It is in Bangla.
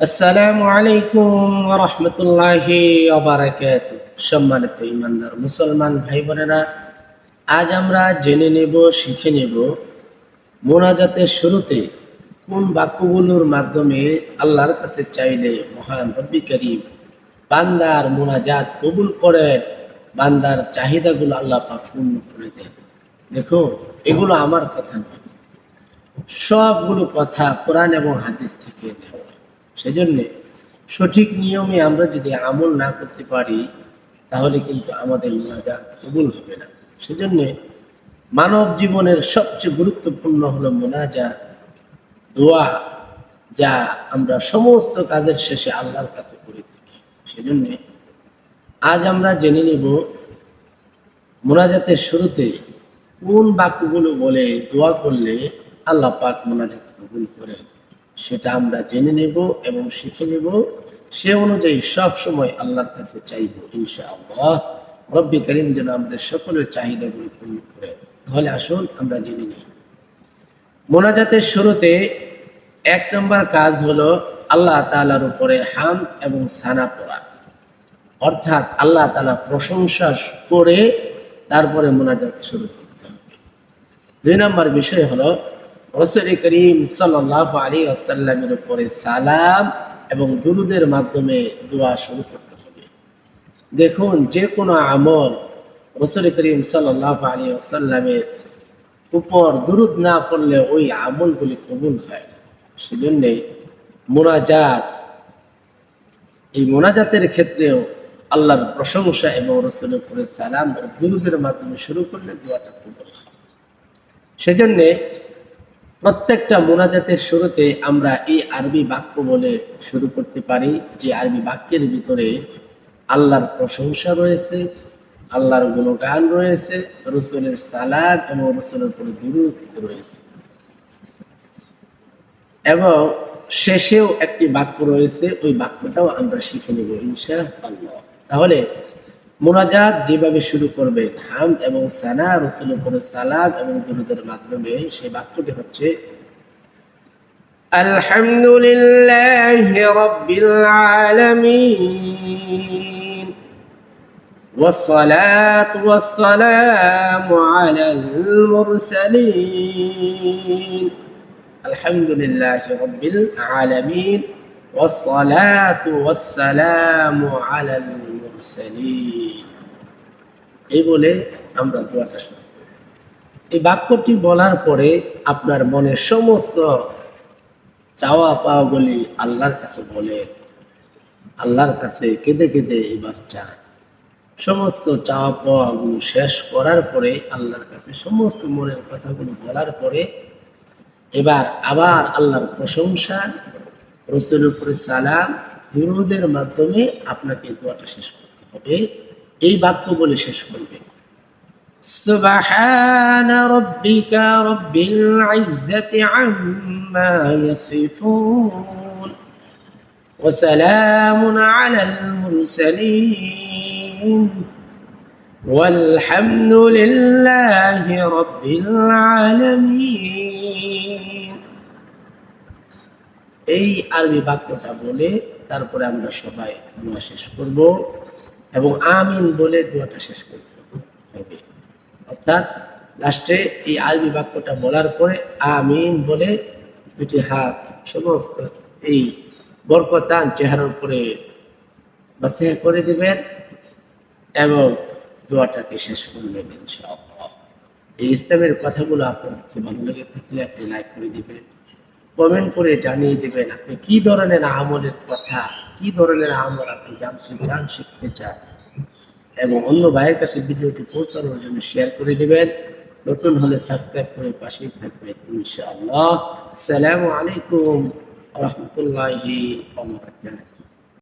আসসালামু আলাইকুম রহমতুল্লাহি অবরাকাত সম্মানিত ইমানদার মুসলমান ভাই বোনেরা আজ আমরা জেনে নেব, শিখে নেব মোনাজাতের শুরুতে কোন বাক্যগুলোর মাধ্যমে আল্লাহর কাছে চাইলে মহান রব্বি করিম বান্দার মোনাজাত কবুল করেন, বান্দার চাহিদাগুলো আল্লাহ পাক পূর্ণ করে দেন। দেখো, এগুলো আমার কথা নয়, সবগুলো কথা কোরআন এবং হাদিস থেকে নেওয়া। সেজন্য সঠিক নিয়মে আমরা যদি আমল না করতে পারি, তাহলে কিন্তু আমাদের মোনাজাত কবুল হবে না। সেজন্য মানব জীবনের সবচেয়ে গুরুত্বপূর্ণ হলো মোনাজাত, দোয়া, যা আমরা সমস্ত কাজের শেষে আল্লাহর কাছে করে থাকি। সেজন্য আজ আমরা জেনে নেব মোনাজাতের শুরুতে কোন বাক্যগুলো বলে দোয়া করলে আল্লাহ পাক মোনাজাত কবুল করেন। সেটা আমরা জেনে নেব এবং শিখে নেব। সে অনুযায়ী সব সময় আল্লাহর কাছে চাইব, ইনশাআল্লাহ। রব্বি করিম যেন আমাদের সকলের চাহিদাগুলো পূর্ণ করে। তাহলে আসুন আমরা জেনে নিই। মোনাজাতের শুরুতে এক নম্বর কাজ হলো আল্লাহ তালার উপরে হাম এবং সানা পড়া। অর্থাৎ আল্লাহ তালা প্রশংসা করে তারপরে মোনাজাত শুরু করতে হবে। দুই নম্বর বিষয় হলো রসুল করিম সাল্লাহ আলী আসাল্লামের উপরে সালাম এবং দুরুদের মাধ্যমে দোয়া শুরু করতে হবে। দেখুন যে কোনো আমল রসুল করিম সাল্লাহ আলী আসাল্লামের উপর দুরুদ না পড়লে ওই আমলগুলি কবুল হয় সেজন্যে মোনাজাত, এই মোনাজাতের ক্ষেত্রেও আল্লাহর প্রশংসা এবং রসুলের উপরে সালাম দুরুদের মাধ্যমে শুরু করলে দোয়াটা কবুল হয়। সেজন্যে প্রত্যেকটা মোনাজাতের শুরুতে আমরা এই আরবি বাক্য বলে শুরু করতে পারি যে আরবি বাক্যের ভিতরে আল্লাহর প্রশংসা রয়েছে, আল্লাহর গুণগান রয়েছে, রসুলের সালাদ এবং রসুলের উপরে দুরুদ রয়েছে। এবং শেষেও একটি বাক্য রয়েছে, ওই বাক্যটাও আমরা শিখে নেব ইনশা আল্লাহ তাহলে মোনাজাত যেভাবে শুরু করবেন হাম এবং সানা রসুল উপরে সালাম এবং দুরুদের মাধ্যমে সেই বাক্যটি হচ্ছে الحمد لله رب العالمين والصلاة والسلام على المرسلين الحمد لله رب العالمين والصلاة والسلام على المرسلين এই বলে আমরা দোয়াটা করি। এই বাক্যটি বলার পরে আপনার মনের সমস্ত চাওয়া পাওয়াগুলি আল্লাহর কাছে বলেন আল্লাহর কাছে কেঁদে কেঁদে এবার চান। সমস্ত চাওয়া পাওয়াগুলো শেষ করার পরে আল্লাহর কাছে সমস্ত মনের কথাগুলো বলার পরে এবার আবার আল্লাহর প্রশংসা, রসুলের উপরে সালাম, দুরুদের মাধ্যমে আপনাকে দোয়াটা শেষ করতে হবে এই বাক্য বলে শেষ করবে سبحان ربك رب العزة عما يصفون وسلام على المرسلين والحمد لله رب العالمين এই আরবি বাক্যটা বলে তারপরে আমরা সবাই দোয়া শেষ করব এবং আমিন বলে দোয়াটা শেষ করতে হবে। অর্থাৎ লাস্টে এই আরবি বাক্যটা বলার পরে আমিন বলে দুটি হাত, সমস্ত এই বরকতান চেহারার উপরে বাসে করে দিবেন এবং দোয়াটাকে শেষ করবেন ইনশাআল্লাহ। এই ইসলামের কথাগুলো আপনার কাছে ভালো লেগে থাকলে আপনি লাইক করে দিবেন, কমেন্ট করে জানিয়ে দেবেন আপনি কি ধরনের আমলের কথা কি ধরনের আমল আপনি জানতে চান, শিখতে চান? এবং অন্য ভাইয়ের কাছে ভিডিওটি পৌঁছানোর জন্য শেয়ার করে দেবেন। নতুন হলে সাবস্ক্রাইব করে পাশেই থাকবেন, ইনশাআল্লাহ। আসসালামু আলাইকুম রহমতুল্লাহি